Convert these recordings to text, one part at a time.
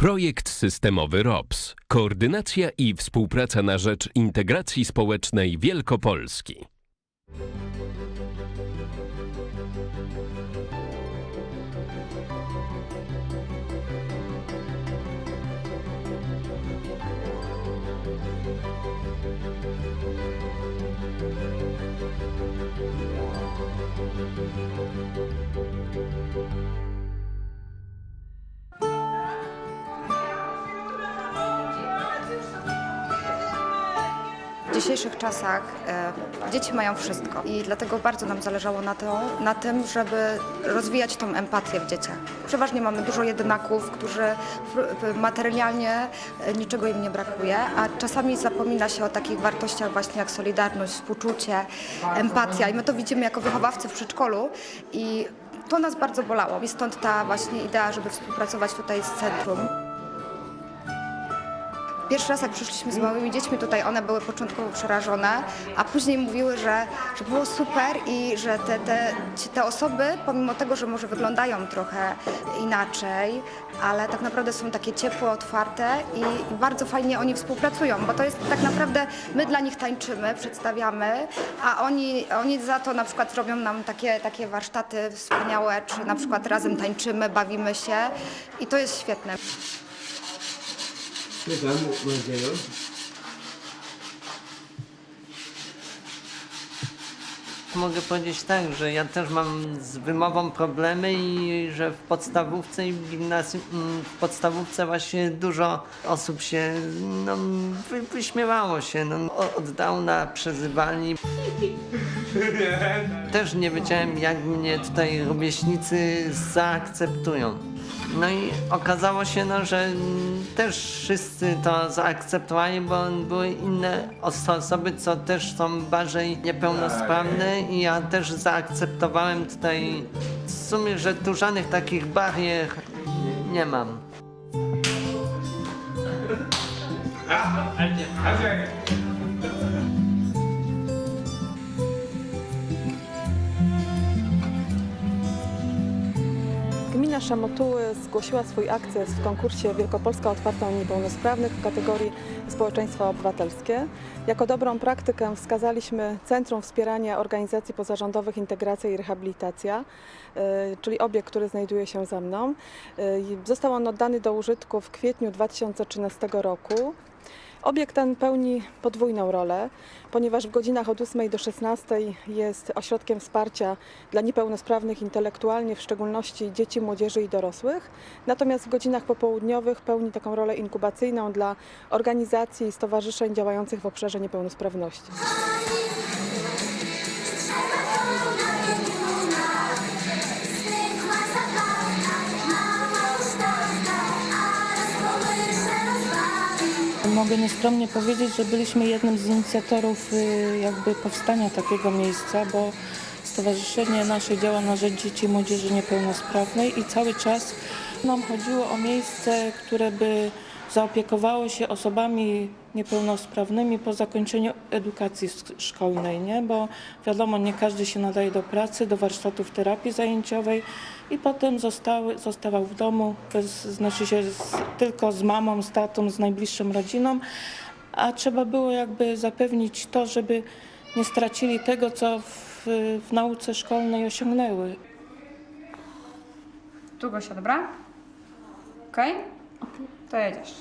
Projekt systemowy ROPS. Koordynacja i współpraca na rzecz integracji społecznej Wielkopolski. Dzisiejszych czasach e, dzieci mają wszystko i dlatego bardzo nam zależało na, to, na tym, żeby rozwijać tą empatię w dzieciach. Przeważnie mamy dużo jedynaków, którzy materialnie e, niczego im nie brakuje, a czasami zapomina się o takich wartościach właśnie jak solidarność, współczucie, empatia i my to widzimy jako wychowawcy w przedszkolu i to nas bardzo bolało i stąd ta właśnie idea, żeby współpracować tutaj z centrum. Pierwszy raz jak przyszliśmy z małymi dziećmi tutaj, one były początkowo przerażone, a później mówiły, że, że było super i że te, te, te osoby, pomimo tego, że może wyglądają trochę inaczej, ale tak naprawdę są takie ciepłe, otwarte i, i bardzo fajnie oni współpracują, bo to jest tak naprawdę my dla nich tańczymy, przedstawiamy, a oni, oni za to na przykład robią nam takie, takie warsztaty wspaniałe, czy na przykład razem tańczymy, bawimy się i to jest świetne. Młodzieju. Mogę powiedzieć tak, że ja też mam z wymową problemy i że w podstawówce i w gimnazjum, mm, w podstawówce właśnie dużo osób się no, wy, wyśmiewało się, no, od dawna przezywali. Też nie wiedziałem, jak mnie tutaj rówieśnicy zaakceptują. No i okazało się, no, że mm, też wszyscy to zaakceptowali, bo były inne oso- osoby, co też są bardziej niepełnosprawne i ja też zaakceptowałem tutaj w sumie, że tu żadnych takich barier nie mam. Gmina Szamotuły zgłosiła swój akces w konkursie Wielkopolska Otwarta na Niepełnosprawnych w kategorii Społeczeństwa Obywatelskie. Jako dobrą praktykę wskazaliśmy Centrum Wspierania Organizacji Pozarządowych Integracja i Rehabilitacja, y, czyli obiekt, który znajduje się za mną. Y, Został on oddany do użytku w kwietniu 2013 roku. Obiekt ten pełni podwójną rolę, ponieważ w godzinach od 8 do 16 jest ośrodkiem wsparcia dla niepełnosprawnych intelektualnie, w szczególności dzieci, młodzieży i dorosłych. Natomiast w godzinach popołudniowych pełni taką rolę inkubacyjną dla organizacji i stowarzyszeń działających w obszarze niepełnosprawności. Mogę nieskromnie powiedzieć, że byliśmy jednym z inicjatorów y, jakby powstania takiego miejsca, bo Stowarzyszenie nasze działa na rzecz dzieci i młodzieży niepełnosprawnej i cały czas nam chodziło o miejsce, które by zaopiekowało się osobami niepełnosprawnymi po zakończeniu edukacji szkolnej, nie? bo wiadomo, nie każdy się nadaje do pracy, do warsztatów terapii zajęciowej i potem zostały, zostawał w domu, bez, znaczy się z, tylko z mamą, z tatą, z najbliższą rodziną, a trzeba było jakby zapewnić to, żeby nie stracili tego, co w, w nauce szkolnej osiągnęły. Gosia, dobra? Okej? To jedziesz.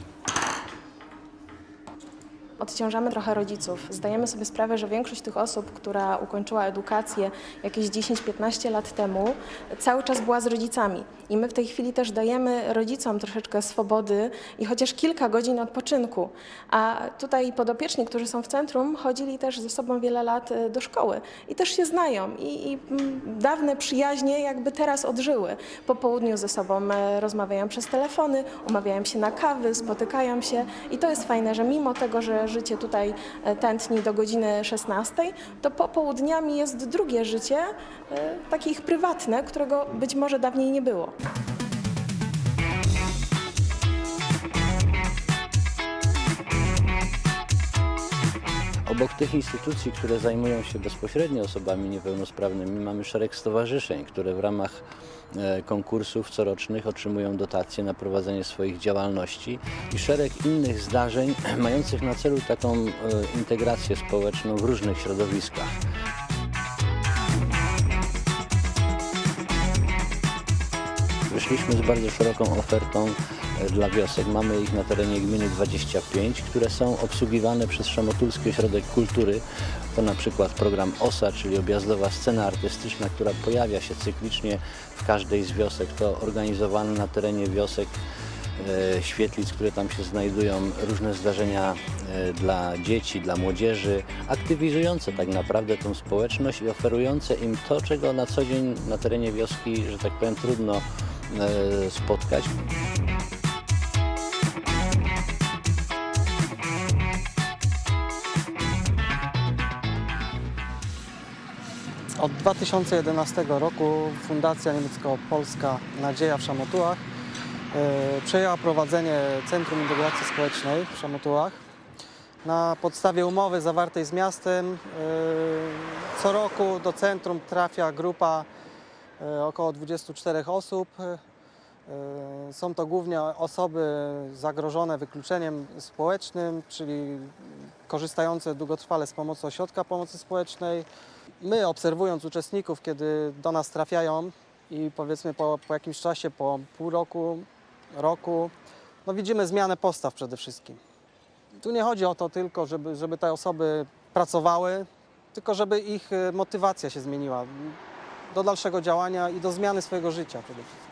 Odciążamy trochę rodziców. Zdajemy sobie sprawę, że większość tych osób, która ukończyła edukację jakieś 10-15 lat temu, cały czas była z rodzicami. I my w tej chwili też dajemy rodzicom troszeczkę swobody i chociaż kilka godzin odpoczynku. A tutaj podopieczni, którzy są w centrum, chodzili też ze sobą wiele lat e, do szkoły i też się znają. I, i mm, dawne przyjaźnie jakby teraz odżyły. Po południu ze sobą e, rozmawiają przez telefony, umawiają się na kawy, spotykają się i to jest fajne, że mimo tego, że życie tutaj e, tętni do godziny 16, to popołudniami jest drugie życie, e, takie ich prywatne, którego być może dawniej nie było. Obok tych instytucji, które zajmują się bezpośrednio osobami niepełnosprawnymi, mamy szereg stowarzyszeń, które w ramach e, konkursów corocznych otrzymują dotacje na prowadzenie swoich działalności i szereg innych zdarzeń mających na celu taką e, integrację społeczną w różnych środowiskach. Wyszliśmy z bardzo szeroką ofertą dla wiosek. Mamy ich na terenie gminy 25, które są obsługiwane przez Szamotulski Ośrodek Kultury. To na przykład program OSA, czyli objazdowa scena artystyczna, która pojawia się cyklicznie w każdej z wiosek. To organizowane na terenie wiosek e, świetlic, które tam się znajdują, różne zdarzenia e, dla dzieci, dla młodzieży, aktywizujące tak naprawdę tą społeczność i oferujące im to, czego na co dzień na terenie wioski, że tak powiem, trudno e, spotkać. 2011 roku Fundacja Niemiecko-Polska Nadzieja w Szamotułach e, przejęła prowadzenie Centrum Integracji Społecznej w Szamotułach. Na podstawie umowy zawartej z miastem e, co roku do centrum trafia grupa e, około 24 osób. E, Są to głównie osoby zagrożone wykluczeniem społecznym, czyli korzystające długotrwale z pomocy ośrodka pomocy społecznej. My obserwując uczestników, kiedy do nas trafiają i powiedzmy po, po jakimś czasie, po pół roku, roku, no widzimy zmianę postaw przede wszystkim. Tu nie chodzi o to tylko, żeby, żeby te osoby pracowały, tylko żeby ich e, motywacja się zmieniła do dalszego działania i do zmiany swojego życia przede wszystkim.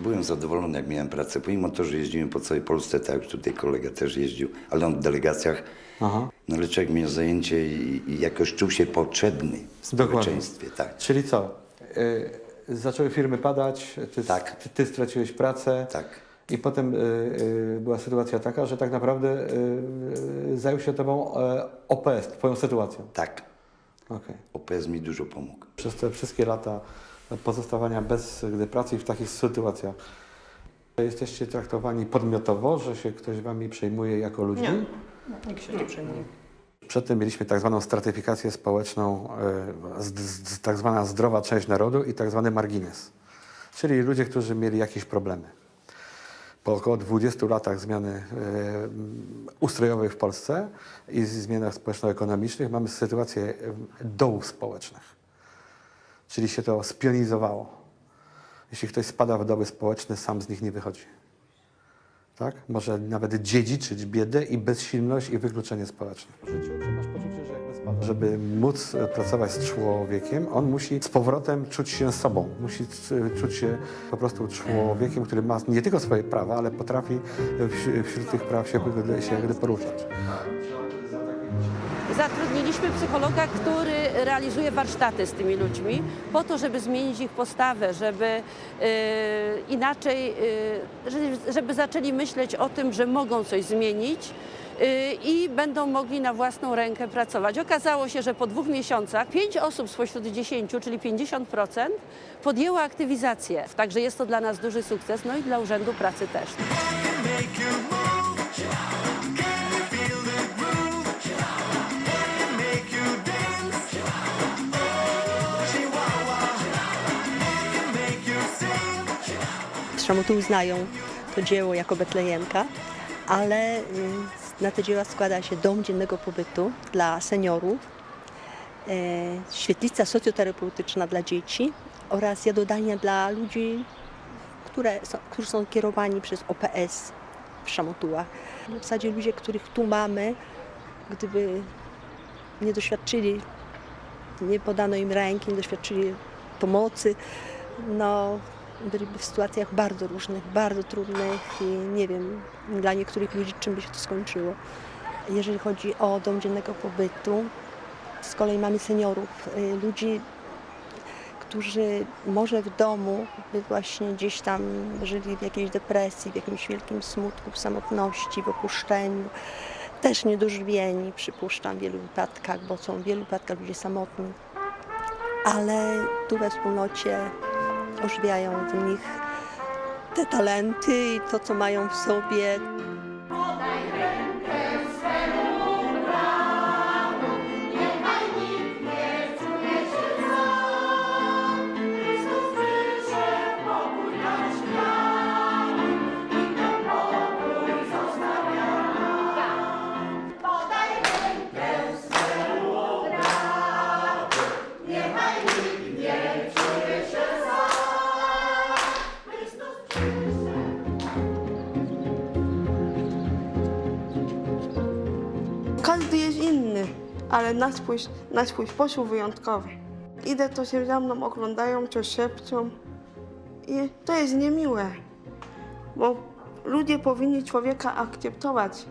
Byłem zadowolony, jak miałem pracę, pomimo to, że jeździłem po całej Polsce, tak jak tutaj kolega też jeździł, ale on w delegacjach. No ale człowiek miał zajęcie i, i jakoś czuł się potrzebny w Dokładnie. społeczeństwie, tak. Czyli co? Y, zaczęły firmy padać, ty, Tak. ty, ty straciłeś pracę Tak. i potem y, y, była sytuacja taka, że tak naprawdę y, y, zajął się tobą e, OPS, twoją sytuacją. Tak. Okej. OPS mi dużo pomógł. Przez te wszystkie lata pozostawania bez pracy i w takich sytuacjach jesteście traktowani podmiotowo, że się ktoś wami przejmuje jako ludzi? Nie. Nikt się nie przejmuje. Przedtem mieliśmy tak zwaną stratyfikację społeczną, e, tak zwana zdrowa część narodu i tak zwany margines, czyli ludzie, którzy mieli jakieś problemy. Po około 20 latach zmiany e, ustrojowej w Polsce i zmianach społeczno-ekonomicznych mamy sytuację e, dołów społecznych, czyli się to spionizowało. Jeśli ktoś spada w doły społeczne, sam z nich nie wychodzi. Tak? Może nawet dziedziczyć biedę i bezsilność i wykluczenie społeczne. Żeby móc e, pracować z człowiekiem, on musi z powrotem czuć się sobą. Musi c- czuć się po prostu człowiekiem, który ma nie tylko swoje prawa, ale potrafi wś- wśród tych praw się, się poruszać. Zatrudniliśmy psychologa, który realizuje warsztaty z tymi ludźmi, po to, żeby zmienić ich postawę, żeby e, inaczej, e, żeby, zaczęli myśleć o tym, że mogą coś zmienić e, i będą mogli na własną rękę pracować. Okazało się, że po dwóch miesiącach pięć osób spośród dziesięciu, czyli 50%, podjęło aktywizację. Także jest to dla nas duży sukces, no i dla Urzędu Pracy też. Szamotuł znają to dzieło jako Betlejemka, ale y, na te dzieła składa się dom dziennego pobytu dla seniorów, e, świetlica socjoterapeutyczna dla dzieci oraz jadodania dla ludzi, które są, którzy są kierowani przez OPS w Szamotułach. W zasadzie ludzie, których tu mamy, gdyby nie doświadczyli, nie podano im ręki, nie doświadczyli pomocy, no byliby w sytuacjach bardzo różnych, bardzo trudnych i nie wiem dla niektórych ludzi czym by się to skończyło. Jeżeli chodzi o dom dziennego pobytu, z kolei mamy seniorów, y, ludzi, którzy może w domu by właśnie gdzieś tam żyli w jakiejś depresji, w jakimś wielkim smutku, w samotności, w opuszczeniu. Też niedożywieni, przypuszczam, w wielu wypadkach, bo są w wielu wypadkach ludzie samotni. Ale tu we wspólnocie ożywiają w nich te talenty i to, co mają w sobie. Każdy jest inny, ale na swój, na swój sposób wyjątkowy. Idę, to się za mną oglądają, coś szepczą i to jest niemiłe, bo ludzie powinni człowieka akceptować,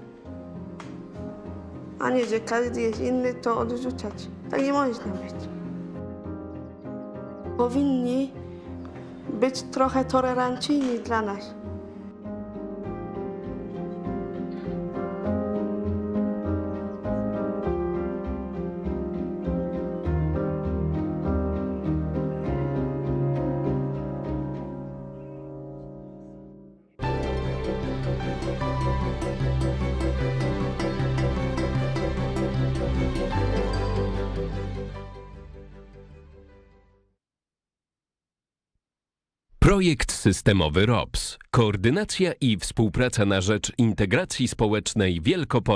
a nie, że każdy jest inny, to odrzucać. Tak nie można być. Powinni być trochę tolerancyjni dla nas. Projekt systemowy ROPS. Koordynacja i współpraca na rzecz integracji społecznej Wielkopolski.